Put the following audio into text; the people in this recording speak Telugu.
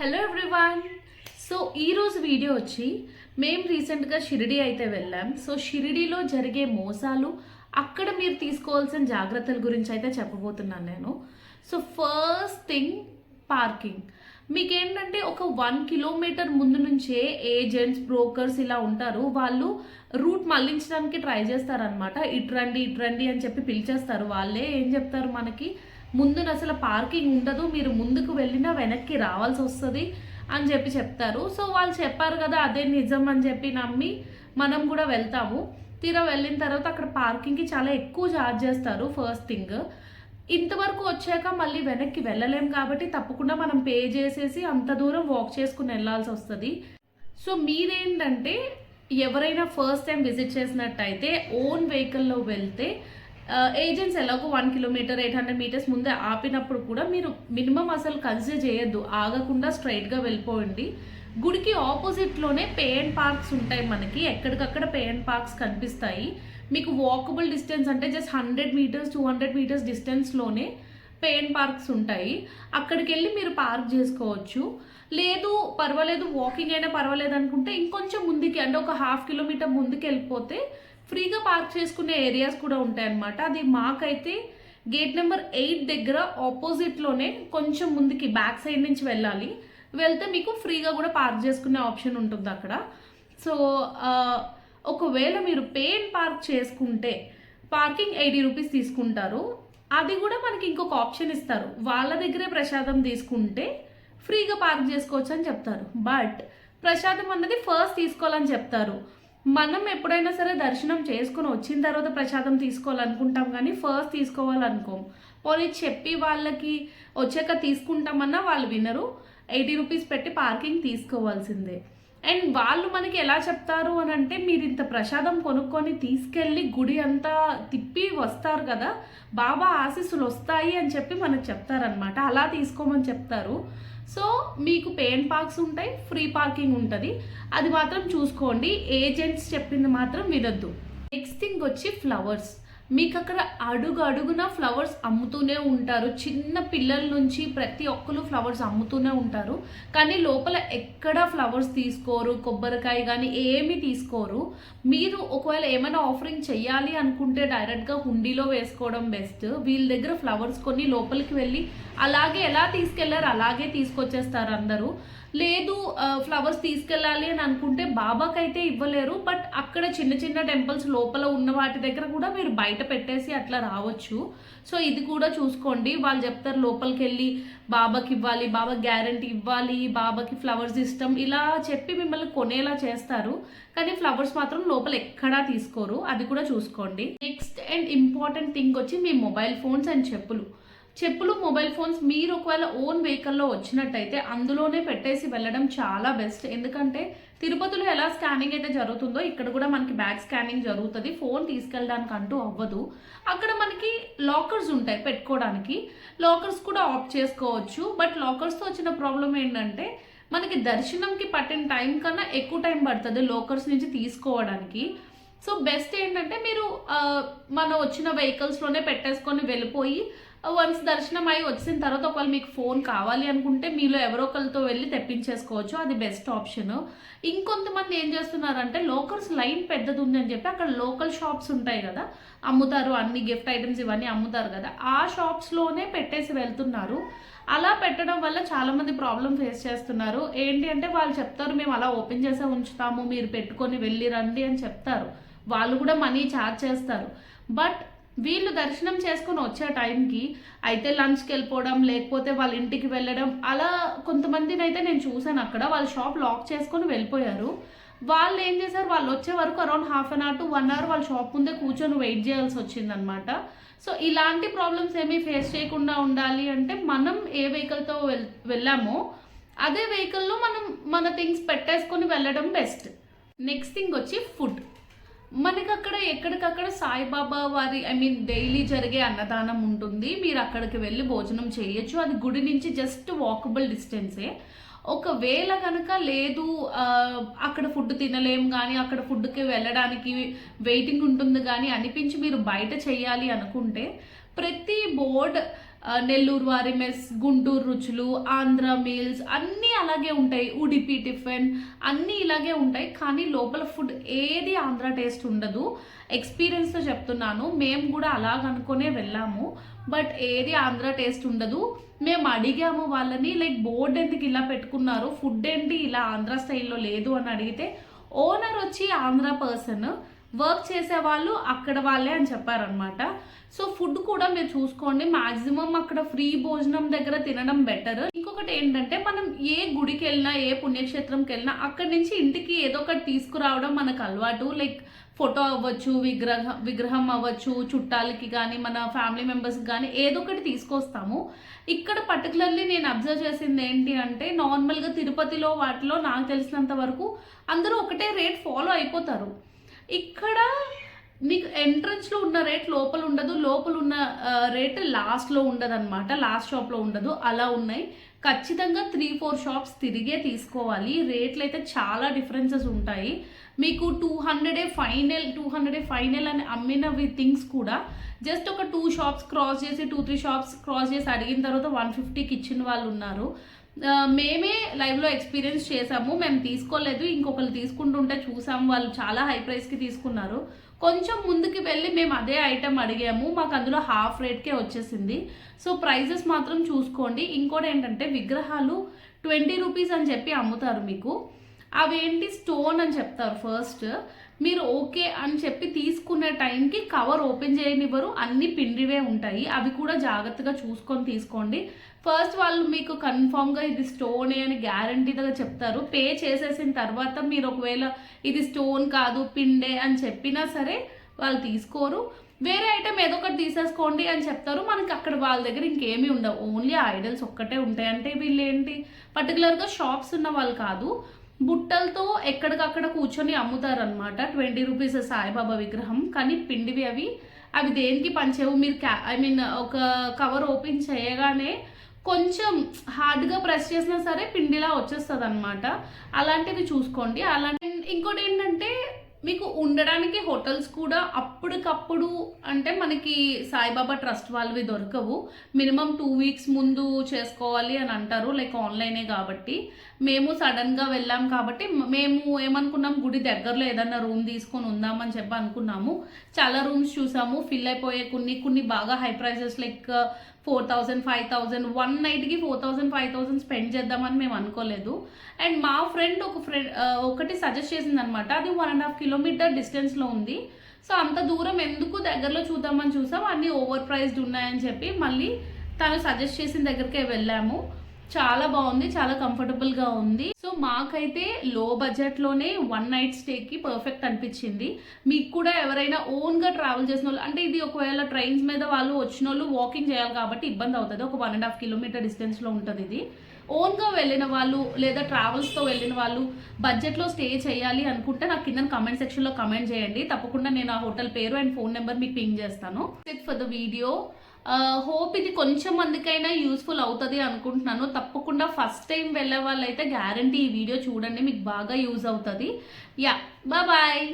హలో ఎవ్రీవాన్ సో ఈరోజు వీడియో వచ్చి మేము రీసెంట్గా షిరిడి అయితే వెళ్ళాం. సో షిరిడిలో జరిగే మోసాలు అక్కడ మీరు తీసుకోవాల్సిన జాగ్రత్తల గురించి అయితే చెప్పబోతున్నాను నేను. సో ఫస్ట్ థింగ్ పార్కింగ్ మీకేంటంటే ఒక వన్ కిలోమీటర్ ముందు నుంచే ఏజెంట్స్ బ్రోకర్స్ ఇలా ఉంటారు. వాళ్ళు రూట్ మళ్ళించడానికి ట్రై చేస్తారనమాట ఇటు రండి ఇటు రండి అని చెప్పి పిలిచేస్తారు. వాళ్ళే ఏం చెప్తారు మనకి? ముందున అసలు పార్కింగ్ ఉండదు మీరు ముందుకు వెళ్ళినా వెనక్కి రావాల్సి వస్తుంది అని చెప్పి చెప్తారు. సో వాళ్ళు చెప్పారు కదా అదే నిజం అని చెప్పి నమ్మి మనం కూడా వెళ్తాము. తీరా వెళ్ళిన తర్వాత అక్కడ పార్కింగ్కి చాలా ఎక్కువ ఛార్జ్ చేస్తారు ఫస్ట్ థింగ్. ఇంతవరకు వచ్చాక మళ్ళీ వెనక్కి వెళ్ళలేం కాబట్టి తప్పకుండా మనం పే చేసేసి అంత దూరం వాక్ చేసుకుని వెళ్ళాల్సి వస్తుంది. సో మీరేంటంటే ఎవరైనా ఫస్ట్ టైం విజిట్ చేసినట్టయితే ఓన్ వెహికల్లో వెళ్తే ఏజెంట్స్ ఎలాగో one kilometre eight hundred metres ముందే ఆపినప్పుడు కూడా మీరు మినిమం అసలు కన్సిడర్ చేయొద్దు. ఆగకుండా స్ట్రైట్గా వెళ్ళిపోండి. గుడికి ఆపోజిట్లోనే పే అండ్ పార్క్స్ ఉంటాయి మనకి. ఎక్కడికక్కడ పే అండ్ పార్క్స్ కనిపిస్తాయి. మీకు వాకబుల్ డిస్టెన్స్ అంటే just hundred metres two hundred metres డిస్టెన్స్లోనే pay and parks ఉంటాయి. అక్కడికి వెళ్ళి మీరు పార్క్ చేసుకోవచ్చు. లేదు పర్వాలేదు వాకింగ్ అయినా పర్వాలేదు అనుకుంటే ఇంకొంచెం ముందుకి అంటే ఒక హాఫ్ కిలోమీటర్ ముందుకు వెళ్ళిపోతే ఫ్రీగా పార్క్ చేసుకునే ఏరియాస్ కూడా ఉంటాయన్నమాట. అది మాకైతే గేట్ నెంబర్ ఎయిట్ దగ్గర ఆపోజిట్లోనే కొంచెం ముందుకి బ్యాక్ సైడ్ నుంచి వెళ్ళాలి. వెళ్తే మీకు ఫ్రీగా కూడా పార్క్ చేసుకునే ఆప్షన్ ఉంటుంది అక్కడ. సో ఒకవేళ మీరు పెయిన్ పార్క్ చేసుకుంటే పార్కింగ్ ఎయిటీ రూపీస్ తీసుకుంటారు. అది కూడా మనకి ఇంకొక ఆప్షన్ ఇస్తారు. వాళ్ళ దగ్గరే ప్రసాదం తీసుకుంటే ఫ్రీగా పార్క్ చేసుకోవచ్చు అని చెప్తారు. బట్ ప్రసాదం అన్నది ఫస్ట్ తీసుకోవాలని చెప్తారు. మనం ఎప్పుడైనా సరే దర్శనం చేసుకుని వచ్చిన తర్వాత ప్రసాదం తీసుకోవాలనుకుంటాం కానీ ఫస్ట్ తీసుకోవాలనుకోం. పోనీ చెప్పి వాళ్ళకి వచ్చాక తీసుకుంటామన్నా వాళ్ళు వినరు. ఎయిటీ రూపీస్ పెట్టి పార్కింగ్ తీసుకోవాల్సిందే. అండ్ వాళ్ళు మనకి ఎలా చెప్తారు అని అంటే మీరు ఇంత ప్రసాదం కొనుక్కొని తీసుకెళ్ళి గుడి అంతా తిప్పి వస్తారు కదా బాబా ఆశీస్సులు వస్తాయి అని చెప్పి మనకు చెప్తారనమాట అలా తీసుకోమని చెప్తారు. సో మీకు పేన్ పార్క్స్ ఉంటాయి ఫ్రీ పార్కింగ్ ఉంటుంది. అది మాత్రం చూసుకోండి. ఏజెంట్స్ చెప్పింది మాత్రం వినొద్దు. నెక్స్ట్ థింగ్ వచ్చి ఫ్లవర్స్ మీకు అక్కడ అడుగు అడుగున ఫ్లవర్స్ అమ్ముతూనే ఉంటారు. చిన్న పిల్లల నుంచి ప్రతి ఒక్కరు ఫ్లవర్స్ అమ్ముతూనే ఉంటారు. కానీ లోపల ఎక్కడ ఫ్లవర్స్ తీసుకోరు కొబ్బరికాయ కానీ ఏమీ తీసుకోరు. మీరు ఒకవేళ ఏమైనా ఆఫరింగ్ చేయాలి అనుకుంటే డైరెక్ట్గా హుండీలో వేసుకోవడం బెస్ట్ వీళ్ళ దగ్గర ఫ్లవర్స్ కొన్ని లోపలికి వెళ్ళి అలాగే ఎలా తీసుకెళ్ళారు అలాగే తీసుకొచ్చేస్తారు అందరూ. లేదు ఫ్లవర్స్ తీసుకెళ్ళాలి అని అనుకుంటే బాబాకైతే ఇవ్వలేరు. బట్ అక్కడ చిన్న చిన్న టెంపుల్స్ లోపల ఉన్న వాటి దగ్గర కూడా మీరు బయట పెట్టేసి అట్లా రావచ్చు. సో ఇది కూడా చూసుకోండి. వాళ్ళు చెప్తారు లోపలికి వెళ్ళి బాబాకి ఇవ్వాలి బాబా గ్యారంటీ ఇవ్వాలి బాబాకి ఫ్లవర్స్ ఇష్టం. ఇలా చెప్పి మిమ్మల్ని కొనేలా చేస్తారు. కానీ ఫ్లవర్స్ మాత్రం లోపల ఎక్కడా తీసుకోరు. అది కూడా చూసుకోండి. నెక్స్ట్ అండ్ ఇంపార్టెంట్ థింగ్ వచ్చి మీ మొబైల్ ఫోన్స్ అండ్ చెప్పులు. చెప్పులు మొబైల్ ఫోన్స్ మీరు ఒకవేళ ఓన్ వెహికల్లో వచ్చినట్టయితే అందులోనే పెట్టేసి వెళ్ళడం చాలా బెస్ట్. ఎందుకంటే తిరుపతిలో ఎలా స్కానింగ్ అయితే జరుగుతుందో ఇక్కడ కూడా మనకి బ్యాగ్ స్కానింగ్ జరుగుతుంది. ఫోన్ తీసుకెళ్ళడానికి అంటూ అవ్వదు. అక్కడ మనకి లాకర్స్ ఉంటాయి పెట్టుకోవడానికి. లాకర్స్ కూడా ఆఫ్ చేసుకోవచ్చు. బట్ లాకర్స్తో వచ్చిన ప్రాబ్లం ఏంటంటే మనకి దర్శనంకి పట్టిన టైం కన్నా ఎక్కువ టైం పడుతుంది లోకర్స్ నుంచి తీసుకోవడానికి. సో బెస్ట్ ఏంటంటే మీరు మనం మన వచ్చిన వెహికల్స్లోనే పెట్టేసుకొని వెళ్ళిపోయి Oh, వన్స్ దర్శనం అయి వచ్చిన తర్వాత ఒకవేళ మీకు ఫోన్ కావాలి అనుకుంటే మీలో ఎవరో ఒకరితో వెళ్ళి తెప్పించేసుకోవచ్చు. అది బెస్ట్ ఆప్షన్ ఇంకొంతమంది ఏం చేస్తున్నారంటే లోకల్స్ లైన్ పెద్దది ఉంది అని చెప్పి అక్కడ లోకల్ షాప్స్ ఉంటాయి కదా అమ్ముతారు. అన్ని గిఫ్ట్ ఐటమ్స్ ఇవన్నీ అమ్ముతారు కదా. ఆ షాప్స్లోనే పెట్టేసి వెళ్తున్నారు. అలా పెట్టడం వల్ల చాలామంది ప్రాబ్లం ఫేస్ చేస్తున్నారు. ఏంటి అంటే వాళ్ళు చెప్తారు మేము అలా ఓపెన్ చేసే ఉంచుతాము. మీరు పెట్టుకొని వెళ్ళి రండి అని చెప్తారు. వాళ్ళు కూడా మనీ ఛార్జ్ చేస్తారు. బట్ వీళ్ళు దర్శనం చేసుకొని వచ్చే టైంకి అయితే లంచ్కి వెళ్ళిపోవడం లేకపోతే వాళ్ళ ఇంటికి వెళ్ళడం అలా కొంతమందిని అయితే నేను చూసాను అక్కడ. వాళ్ళ షాప్ లాక్ చేసుకొని వెళ్ళిపోయారు. వాళ్ళు ఏం చేశారు? వాళ్ళు వచ్చే వరకు around half an hour to one hour వాళ్ళ షాప్ ముందే కూర్చొని వెయిట్ చేయాల్సి వచ్చిందనమాట సో ఇలాంటి ప్రాబ్లమ్స్ ఏమీ ఫేస్ చేయకుండా ఉండాలి అంటే మనం ఏ వెహికల్తో వెల్ వెళ్ళామో అదే వెహికల్లో మనం మన థింగ్స్ పెట్టేసుకొని వెళ్ళడం బెస్ట్. నెక్స్ట్ థింగ్ వచ్చి ఫుడ్. మనకి అక్కడ ఎక్కడికక్కడ సాయిబాబా వారి ఐ మీన్ డైలీ జరిగే అన్నదానం ఉంటుంది. మీరు అక్కడికి వెళ్ళి భోజనం చేయొచ్చు. అది గుడి నుంచి జస్ట్ వాకబుల్ డిస్టెన్సే ఒకవేళ కనుక లేదు అక్కడ ఫుడ్ తినలేం కానీ అక్కడ ఫుడ్కి వెళ్ళడానికి వెయిటింగ్ ఉంటుంది కానీ అనిపించి మీరు బయట చేయాలి అనుకుంటే ప్రతి బోర్డ్ నెల్లూరు వారి మెస్ గుంటూరు రుచులు ఆంధ్ర మీల్స్ అన్నీ అలాగే ఉంటాయి. ఉడిపి టిఫిన్ అన్నీ ఇలాగే ఉంటాయి. కానీ లోపల ఫుడ్ ఏది ఆంధ్ర టేస్ట్ ఉండదు. ఎక్స్పీరియన్స్తో చెప్తున్నాను. మేము కూడా అలాగ అనుకునే వెళ్ళాము. బట్ ఏది ఆంధ్ర టేస్ట్ ఉండదు. మేము అడిగాము వాళ్ళని లైక్ బోర్డు ఎందుకు ఇలా పెట్టుకున్నారు? ఫుడ్ ఏంటి ఇలా ఆంధ్ర స్టైల్లో లేదు అని అడిగితే ఓనర్ వచ్చి ఆంధ్ర పర్సన్ వర్క్ చేసే వాళ్ళు అక్కడ వాళ్ళే అని చెప్పారనమాట సో ఫుడ్ కూడా మీరు చూసుకోండి. మాక్సిమం అక్కడ ఫ్రీ భోజనం దగ్గర తినడం బెటర్. ఇంకొకటి ఏంటంటే మనం ఏ గుడికి వెళ్ళినా ఏ పుణ్యక్షేత్రంకి వెళ్ళినా అక్కడి నుంచి ఇంటికి ఏదో ఒకటి తీసుకురావడం మనకు అలవాటు. లైక్ ఫోటో అవ్వచ్చు విగ్రహ విగ్రహం అవ్వచ్చు చుట్టాలకి కానీ మన ఫ్యామిలీ మెంబర్స్కి కానీ ఏదో ఒకటి తీసుకొస్తాము. ఇక్కడ పర్టికులర్లీ నేను అబ్జర్వ్ చేసింది ఏంటి అంటే నార్మల్గా తిరుపతిలో వాటిలో నాకు తెలిసినంత వరకు అందరూ ఒకటే రేట్ ఫాలో అయిపోతారు. ఇక్కడ మీకు ఎంట్రన్స్లో ఉన్న రేట్ లోపల ఉండదు. లోపల ఉన్న రేట్ లాస్ట్లో ఉండదు అనమాట లాస్ట్ షాప్లో ఉండదు. అలా ఉన్నాయి. ఖచ్చితంగా త్రీ ఫోర్ షాప్స్ తిరిగే తీసుకోవాలి. రేట్లు అయితే చాలా డిఫరెన్సెస్ ఉంటాయి. మీకు టూ హండ్రెడే ఫైనల్ టూ హండ్రెడే ఫైనల్ అని అమ్మినవి థింగ్స్ కూడా జస్ట్ ఒక టూ షాప్స్ క్రాస్ చేసి టూ త్రీ షాప్స్ క్రాస్ చేసి అడిగిన తర్వాత వన్ ఫిఫ్టీకి ఇచ్చిన వాళ్ళు ఉన్నారు. మేమే లైవ్లో ఎక్స్పీరియన్స్ చేసాము మేము తీసుకోలేదు ఇంకొకరు తీసుకుంటుంటే చూసాము వాళ్ళు చాలా హై ప్రైస్కి తీసుకున్నారు. కొంచెం ముందుకు వెళ్ళి మేము అదే ఐటెం అడిగాము మాకు అందులో హాఫ్ రేట్కే వచ్చేసింది. సో ప్రైజెస్ మాత్రం చూసుకోండి. ఇంకోటి ఏంటంటే విగ్రహాలు ట్వంటీ రూపీస్ అని చెప్పి అమ్ముతారు మీకు. అవేంటి? స్టోన్ అని చెప్తారు ఫస్ట్. మీరు ఓకే అని చెప్పి తీసుకునే టైంకి కవర్ ఓపెన్ చేయనివ్వరు అన్ని పిండివే ఉంటాయి. అవి కూడా జాగ్రత్తగా చూసుకొని తీసుకోండి. ఫస్ట్ వాళ్ళు మీకు కన్ఫామ్గా ఇది స్టోనే అని గ్యారంటీగా చెప్తారు. పే చేసేసిన తర్వాత మీరు ఒకవేళ ఇది స్టోన్ కాదు పిండే అని చెప్పినా సరే వాళ్ళు తీసుకోరు. వేరే ఐటమ్ ఏదో ఒకటి తీసేసుకోండి అని చెప్తారు. మనకి అక్కడ వాళ్ళ దగ్గర ఇంకేమీ ఉండవు. ఓన్లీ ఐడల్స్ ఒక్కటే ఉంటాయి. అంటే వీళ్ళు ఏంటి? పర్టికులర్గా షాప్స్ ఉన్న వాళ్ళు కాదు. బుట్టలతో ఎక్కడికక్కడ కూర్చొని అమ్ముతారనమాట ట్వంటీ రూపీస్ సాయిబాబా విగ్రహం. కానీ పిండివి అవి. అవి దేనికి పనిచేయవు మీరు క్యా ఐ మీన్ ఒక కవర్ ఓపెన్ చేయగానే కొంచెం హార్డ్గా ప్రెస్ చేసినా సరే పిండిలా వచ్చేస్తుంది అనమాట అలాంటివి చూసుకోండి. అలాంటి ఇంకోటి ఏంటంటే మీకు ఉండడానికి హోటల్స్ కూడా అప్పటికప్పుడు అంటే మనకి సాయిబాబా ట్రస్ట్ వాళ్ళవి దొరకవు. మినిమం టూ వీక్స్ ముందు చేసుకోవాలి అని అంటారు. లైక్ ఆన్లైనే కాబట్టి. మేము సడన్గా వెళ్ళాం కాబట్టి మేము ఏమనుకున్నాం గుడి దగ్గరలో ఏదన్నా రూమ్ తీసుకొని ఉందామని చెప్పి అనుకున్నాము. చాలా రూమ్స్ చూసాము. ఫిల్ అయిపోయే కొన్ని కొన్ని బాగా high prices like four thousand five thousand one నైట్కి four thousand five thousand spend చేద్దామని మేము అనుకోలేదు. అండ్ మా ఫ్రెండ్ ఒక ఫ్రెండ్ ఒకటి సజెస్ట్ చేసింది అనమాట అది వన్ అండ్ హాఫ్ కిలోమీటర్ డిస్టెన్స్లో ఉంది. సో అంత దూరం ఎందుకు దగ్గరలో చూద్దామని చూసాం. అన్నీ ఓవర్ ప్రైస్డ్ ఉన్నాయని చెప్పి మళ్ళీ తను సజెస్ట్ చేసిన దగ్గరికే వెళ్ళాము. చాలా బాగుంది చాలా కంఫర్టబుల్గా ఉంది. సో మాకైతే లో బడ్జెట్లోనే వన్ నైట్ స్టేకి పర్ఫెక్ట్ అనిపించింది. మీకు కూడా ఎవరైనా ఓన్గా ట్రావెల్ చేసిన వాళ్ళు అంటే ఇది ఒకవేళ ట్రైన్స్ మీద వాళ్ళు వచ్చిన వాళ్ళు వాకింగ్ చేయాలి కాబట్టి ఇబ్బంది అవుతుంది. ఒక వన్ అండ్ హాఫ్ కిలోమీటర్ డిస్టెన్స్లో ఉంటుంది ఇది. ఓన్గా వెళ్ళిన వాళ్ళు లేదా ట్రావెల్స్తో వెళ్ళిన వాళ్ళు బడ్జెట్లో స్టే చేయాలి అనుకుంటే నాకు కింద కమెంట్ సెక్షన్లో కమెంట్ చేయండి. తప్పకుండా నేను ఆ హోటల్ పేరు అండ్ ఫోన్ నెంబర్ మీకు పింగ్ చేస్తాను. It for the video hope ఇది కొంచెం మందికైనా యూస్ఫుల్ అవుతుంది అనుకుంటున్నాను. తప్పకుండా ఫస్ట్ టైం వెళ్ళే వాళ్ళైతే గ్యారంటీ ఈ వీడియో చూడండి మీకు బాగా యూజ్ అవుతుంది. Yeah bye